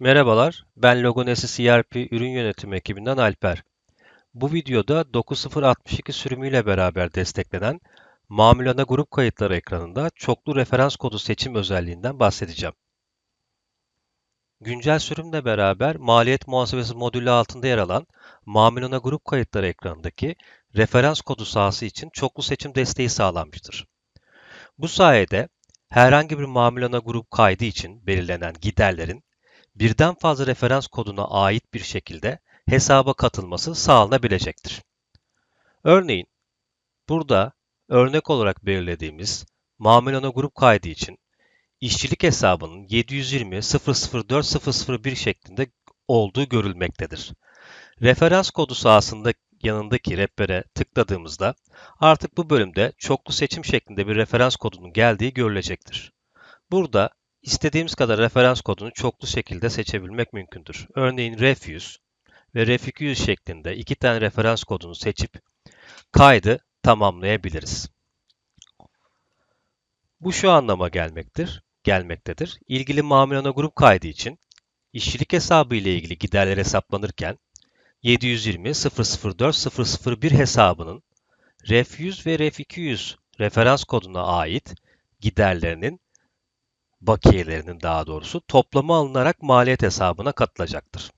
Merhabalar, ben Logonesi CRP ürün yönetimi ekibinden Alper. Bu videoda 9062 sürümüyle beraber desteklenen Mamülana grup kayıtları ekranında çoklu referans kodu seçim özelliğinden bahsedeceğim. Güncel sürümle beraber maliyet muhasebesi modülü altında yer alan Mamülana grup kayıtları ekranındaki referans kodu sahası için çoklu seçim desteği sağlanmıştır. Bu sayede herhangi bir Mamülana grup kaydı için belirlenen giderlerin birden fazla referans koduna ait bir şekilde hesaba katılması sağlanabilecektir. Örneğin, burada örnek olarak belirlediğimiz Mamulana grup kaydı için işçilik hesabının 720 004 001 şeklinde olduğu görülmektedir. Referans kodu sahasında yanındaki rehbere tıkladığımızda artık bu bölümde çoklu seçim şeklinde bir referans kodunun geldiği görülecektir. Burada İstediğimiz kadar referans kodunu çoklu şekilde seçebilmek mümkündür. Örneğin ref100 ve ref200 şeklinde iki tane referans kodunu seçip kaydı tamamlayabiliriz. Bu şu anlama gelmektir, gelmektedir. İlgili mamulana grup kaydı için işçilik hesabı ile ilgili giderler hesaplanırken 720 004 001 hesabının ref100 ve ref200 referans koduna ait giderlerinin bakiyelerinin daha doğrusu toplamı alınarak maliyet hesabına katılacaktır.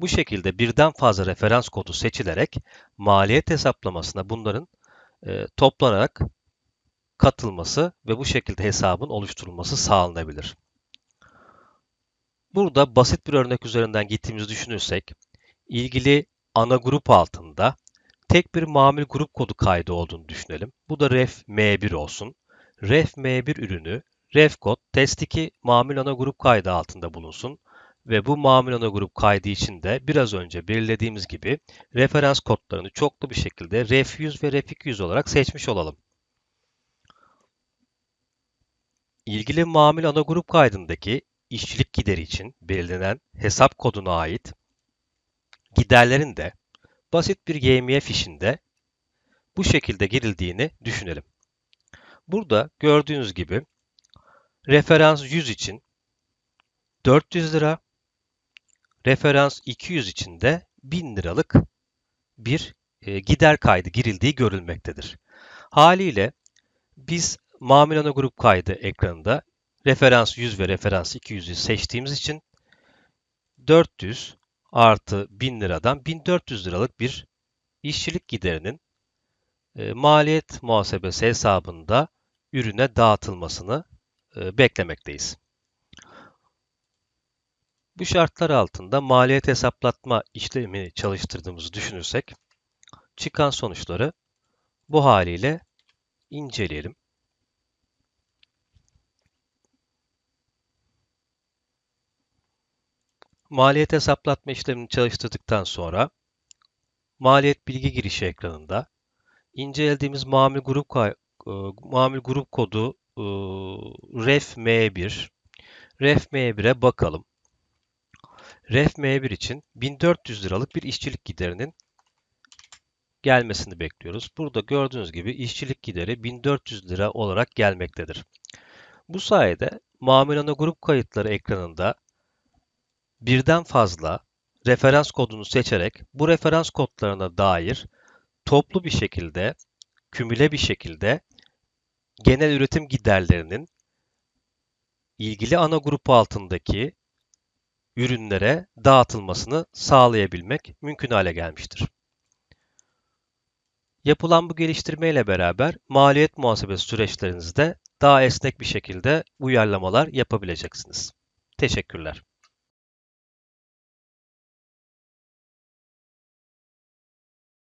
Bu şekilde birden fazla referans kodu seçilerek maliyet hesaplamasına bunların e, toplanarak katılması ve bu şekilde hesabın oluşturulması sağlanabilir. Burada basit bir örnek üzerinden gittiğimizi düşünürsek, ilgili ana grup altında tek bir mamül grup kodu kaydı olduğunu düşünelim. Bu da ref M1 olsun. Ref M1 ürünü Ref kod test 2 mamül ana grup kaydı altında bulunsun ve bu mamül ana grup kaydı için de biraz önce belirlediğimiz gibi referans kodlarını çoklu bir şekilde ref 100 ve ref 200 olarak seçmiş olalım. İlgili mamül ana grup kaydındaki işçilik gideri için belirlenen hesap koduna ait giderlerin de basit bir YMF işinde bu şekilde girildiğini düşünelim. Burada gördüğünüz gibi Referans 100 için 400 lira, referans 200 için de 1000 liralık bir e, gider kaydı girildiği görülmektedir. Haliyle biz Mamilana grup kaydı ekranında referans 100 ve referans 200'ü seçtiğimiz için 400 artı 1000 liradan 1400 liralık bir işçilik giderinin e, maliyet muhasebesi hesabında ürüne dağıtılmasını beklemekteyiz. Bu şartlar altında maliyet hesaplatma işlemi çalıştırdığımızı düşünürsek çıkan sonuçları bu haliyle inceleyelim. Maliyet hesaplatma işlemini çalıştırdıktan sonra maliyet bilgi girişi ekranında incelediğimiz mamul grup e, mamul grup kodu ref M1 ref M1'e bakalım. Ref M1 için 1400 liralık bir işçilik giderinin gelmesini bekliyoruz. Burada gördüğünüz gibi işçilik gideri 1400 lira olarak gelmektedir. Bu sayede mamulana grup kayıtları ekranında birden fazla referans kodunu seçerek bu referans kodlarına dair toplu bir şekilde, kümüle bir şekilde genel üretim giderlerinin ilgili ana grup altındaki ürünlere dağıtılmasını sağlayabilmek mümkün hale gelmiştir. Yapılan bu geliştirme ile beraber maliyet muhasebesi süreçlerinizde daha esnek bir şekilde uyarlamalar yapabileceksiniz. Teşekkürler.